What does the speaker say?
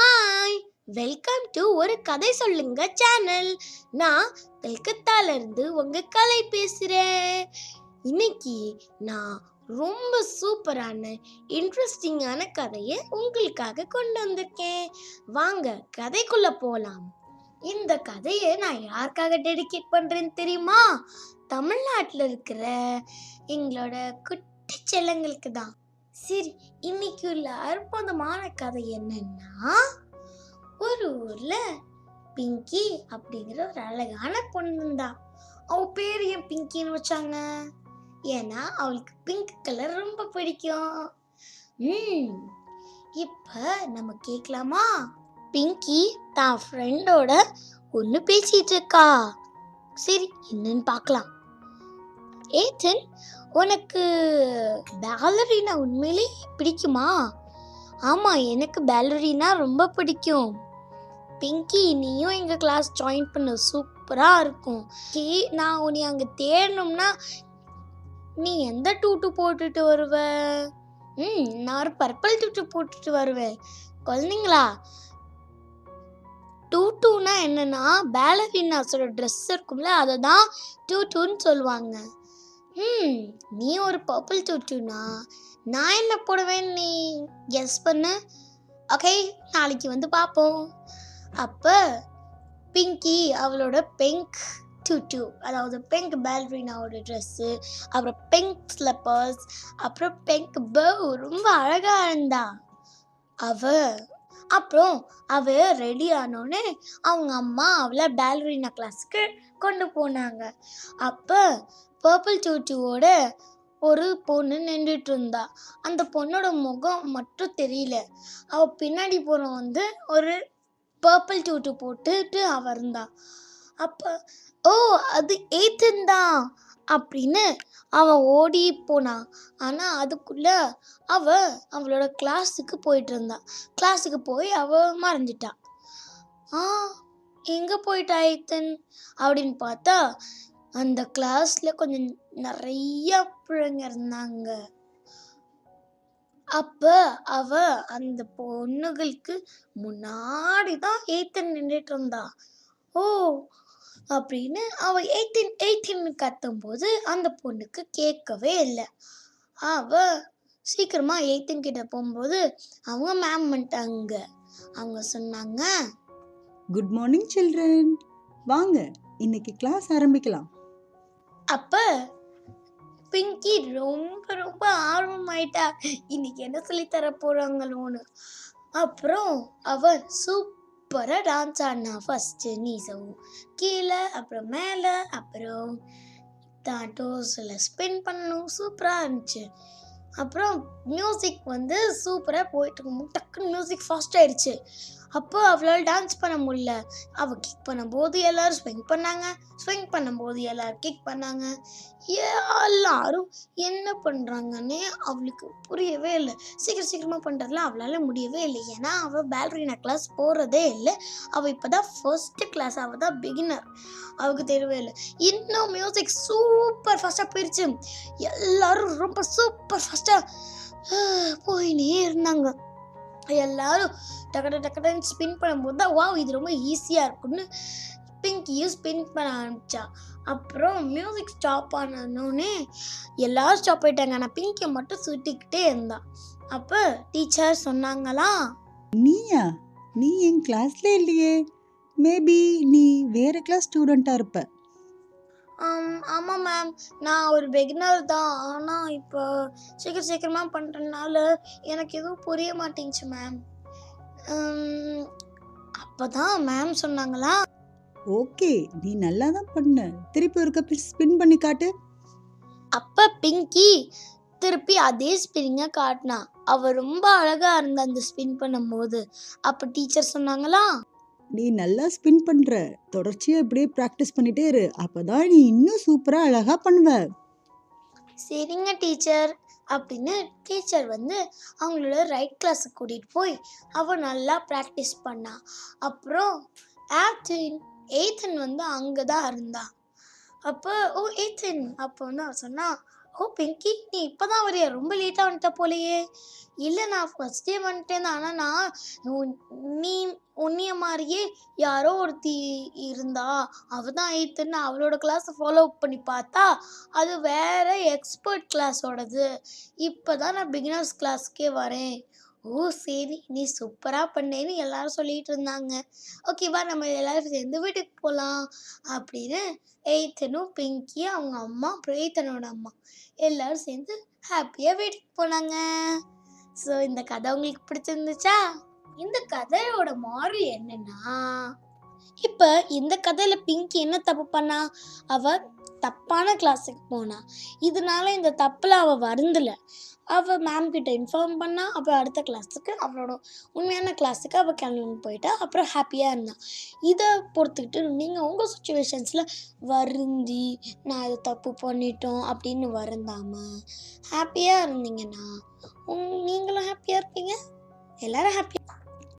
Hi welcome to ஒரு கதை சொல்லுங்க சேனல் நான் கல்கத்தால இருந்து உங்க கலை பேசுறேன். இன்னைக்கு நான் ரொம்ப சூப்பரான இன்ட்ரெஸ்டிங்கான கதையை உங்களுக்காக கொண்டு வந்திருக்கேன். வாங்க கதைக்குள்ள போலாம். இந்த கதையை நான் யாருக்காக டெடிகேட் பண்றேன்னு தெரியுமா? தமிழ்நாட்டில் இருக்கிற எங்களோட குட்டி செல்லங்களுக்கு தான். சரி இன்னைக்கு உள்ள அற்புதமான கதை என்னன்னா ஒரு ஊர்ல பிங்கி அப்படிங்கிற ஒரு அழகான பொண்ணு இருந்தா. அவ பேர் ஏன் பிங்கின்னு வச்சாங்க? ஏன்னா அவளுக்கு பிங்க் கலர் ரொம்ப பிடிக்கும். ம் இப்ப நம்ம கேட்கலாமா பிங்கி தான் ஃப்ரெண்டோட ஒன்று பேசிட்டு இருக்கா. சரி என்னன்னு பார்க்கலாம். ஏத்தன் உனக்கு பேலரினா உண்மையிலே பிடிக்குமா? ஆமாம் எனக்கு பேலரினா ரொம்ப பிடிக்கும். பிங்கி நீயும் எங்கள் கிளாஸ் ஜாயின் பண்ண. சூப்பராக இருக்கும். கே நான் உன்னை அங்கே தேடணும்னா நீ எந்த டூட்டு போட்டுட்டு வருவ? ம் நான் ஒரு பர்பிள் டூட்டு போட்டுட்டு வருவேன். குழந்தைங்களா? டூ டூனா என்னன்னா பேலரினாஸோட ட்ரெஸ் இருக்கும்ல அதை தான் டூ டூன்னு சொல்லுவாங்க. ம் நீ ஒரு பர்பிள் சுட்டுனா நான் என்ன போடுவேன் நீ? கெஸ் பண்ணு. ஓகே நாளைக்கு வந்து பார்ப்போம் அப்போ பிங்கி அவளோட பிங்க் டூ அதாவது பிங்க் பேல்ரினாவோட ட்ரெஸ்ஸு அப்புறம் பிங்க் ஸ்லிப்பர்ஸ் அப்புறம் பிங்க் பவ் ரொம்ப அழகாக இருந்தா. அவ அப்புறம் அவ ரெடி ஆனோடனே அவங்க அம்மா அவளை பேல்ரினா கிளாஸுக்கு கொண்டு போனாங்க. அப்போ பர்பிள் டூட்டுவோட ஒரு பொண்ணு நின்றுட்டு இருந்தா அந்த பொண்ணோட முகம் மட்டும் தெரியல. அவ பின்னாடி போன வந்து ஒரு பர்பிள் சூட்டு போட்டுட்டு அவ இருந்தா அப்ப ஓ அது ஏத்தன் தான் அப்படின்னு அவன் ஓடி போனான் ஆனால் அதுக்குள்ள அவ அவளோட கிளாஸுக்கு போயிட்டு இருந்தான் கிளாஸுக்கு போய் அவ மறைஞ்சிட்டான் ஆ எங்கே போயிட்டா ஏத்தன்? அப்படின்னு பார்த்தா அந்த கிளாஸ்ல கொஞ்சம் நிறைய பிள்ளைங்க இருந்தாங்க. அப்ப அவ அந்த பொண்ணுகளுக்கு முன்னாடி தான் எய்த்தன் நின்றுட்டு இருந்தா. ஓ அப்படின்னு அவ எய்த்தின் எய்த்தின்னு கத்தும்போது அந்த பொண்ணுக்கு கேட்கவே இல்லை. அவ சீக்கிரமா எய்த்தின் கிட்ட போகும்போது அவங்க மேம் வந்துட்டாங்க. அவங்க சொன்னாங்க குட் மார்னிங் சில்ட்ரன் வாங்க இன்னைக்கு கிளாஸ் ஆரம்பிக்கலாம். அப்போ பிங்கி ரொம்ப ரொம்ப ஆர்வமாயிட்டா. இன்னைக்கு என்ன சொல்லி தர போறாங்களோன்னு அப்புறம் அவன் சூப்பராக டான்ஸ் ஆடினா ஃபஸ்ட்டு நீசவும் கீழே அப்புறம் மேலே அப்புறம் தான் டோஸில் ஸ்பின் பண்ணணும் சூப்பராக இருந்துச்சு. அப்புறம் மியூசிக் வந்து சூப்பராக போயிட்டு இருக்கும் டக்குன்னு மியூசிக் ஃபாஸ்ட் ஆயிடுச்சு. அப்போ அவளால் டான்ஸ் பண்ண முடியல. அவள் கிக் பண்ணும்போது எல்லாரும் ஸ்விங் பண்ணாங்க. ஸ்விங் பண்ணும்போது எல்லாரும் கிக் பண்ணாங்க. எல்லாரும் என்ன பண்ணுறாங்கன்னே அவளுக்கு புரியவே இல்லை. சீக்கிரம் சீக்கிரமாக பண்ணுறதுல அவளால் முடியவே இல்லை. ஏன்னா அவள் பேலரினா கிளாஸ் போகிறதே இல்லை. அவள் இப்போ தான் ஃபர்ஸ்ட் கிளாஸ் அவள் தான் பிகினர் அவளுக்கு தெரியவே இல்லை. இன்னும் மியூசிக் சூப்பர் ஃபாஸ்ட்டாக போயிடுச்சு எல்லாரும் ரொம்ப சூப்பர் ஃபாஸ்ட்டாக போயினே இருந்தாங்க. எல்லாரும் டக்கட டக்கடன்னு ஸ்பின் பண்ணும்போது தான் வாவ் இது ரொம்ப ஈஸியாக இருக்கும்னு பிங்கியும் ஸ்பின் பண்ண ஆரம்பிச்சா. அப்புறம் மியூசிக் ஸ்டாப் ஆனோடனே எல்லாரும் ஸ்டாப் ஆயிட்டாங்க. ஆனால் பிங்கியை மட்டும் சுட்டிக்கிட்டே இருந்தா. அப்போ டீச்சர் சொன்னாங்களா நீயா? நீ என் கிளாஸ்ல இல்லையே. மேபி நீ வேற கிளாஸ் ஸ்டூடெண்டா இருப்ப. ஆம், ஆமாம் மேம் நான் ஒரு பிகினர் தான். ஆனால் இப்போ சீக்கிரம் சீக்கிரமாக பண்ணுறதுனால எனக்கு எதுவும் புரிய மாட்டேங்குச்சு மேம் அப்போ தான் மேம் சொன்னாங்களா? ஓகே நீ நல்லா தான் பண்ண. திருப்பி ஒருக்க ஸ்பின் பண்ணி காட்டு. அப்ப பிங்கி திருப்பி அதே ஸ்பின்னிங்கை காட்டினா அவ ரொம்ப அழகா இருந்தா அந்த ஸ்பின் பண்ணும்போது அப்ப டீச்சர் சொன்னாங்களா? நீ நல்லா ஸ்பின் பண்ற. தொடர்ச்சியா இப்படியே ப்ராக்டிஸ் பண்ணிட்டே இரு. அப்பதான் நீ இன்னும் சூப்பரா அழகா பண்ணுவ. சரிங்க டீச்சர் அப்படின்னு டீச்சர் வந்து அவங்களோட ரைட் கிளாஸுக்கு கூட்டிகிட்டு போய் அவள் நல்லா ப்ராக்டிஸ் பண்ணான் அப்புறம் ஆப்தின் எய்தன் வந்து அங்கே தான் இருந்தா. அப்போ ஓ எய்தன் அப்போ வந்து அவன் சொன்னான் ஓ பிங்கி நீ இப்பதான் வரையா? ரொம்ப லேட்டாக வந்துட்ட போலையே. இல்லை நான் ஃபர்ஸ்ட் டே வந்துட்டேன் ஆனால் ஆனா நான் நீ உன்னிய மாதிரியே யாரோ ஒருத்தி இருந்தா அவள் தான் எயித்துன்னு அவளோட கிளாஸை ஃபாலோ பண்ணி பார்த்தா அது வேற எக்ஸ்பர்ட் கிளாஸோடது இப்பதான் நான் பிகினர்ஸ் கிளாஸ்க்கே வரேன். ஓ சரி. நீ சூப்பராக பண்ணேன்னு எல்லாரும் சொல்லிட்டு இருந்தாங்க. ஓகேவா நம்ம எல்லாரும் சேர்ந்து வீட்டுக்கு போகலாம் அப்படின்னு எயித்தனும் பிங்கி அவங்க அம்மா அப்புறம் எயித்தனோட அம்மா எல்லாரும் சேர்ந்து ஹாப்பியாக வீட்டுக்கு போனாங்க. ஸோ இந்த கதை உங்களுக்கு பிடிச்சிருந்துச்சா? இந்த கதையோட மாறு என்னன்னா இப்போ இந்த கதையில் பிங்கி என்ன தப்பு பண்ணா? அவ தப்பான கிளாஸுக்கு போனா. இதனால இந்த தப்பில் அவள் வருந்தலை. அவள் மேம் கிட்ட இன்ஃபார்ம் பண்ணா அப்புறம் அடுத்த கிளாஸுக்கு அவளோட உண்மையான கிளாஸுக்கு அவள் கிளம்பி போயிட்டா அப்புறம் ஹாப்பியாக இருந்தான் இதை பொறுத்துக்கிட்டு நீங்கள் உங்கள் சுச்சுவேஷன்ஸில் வருந்தி நான் இது தப்பு பண்ணிட்டோம் அப்படின்னு வருந்தாமல் ஹாப்பியாக இருந்தீங்கன்னா உங் நீங்களும் ஹாப்பியாக இருப்பீங்க. எல்லோரும் ஹாப்பியாக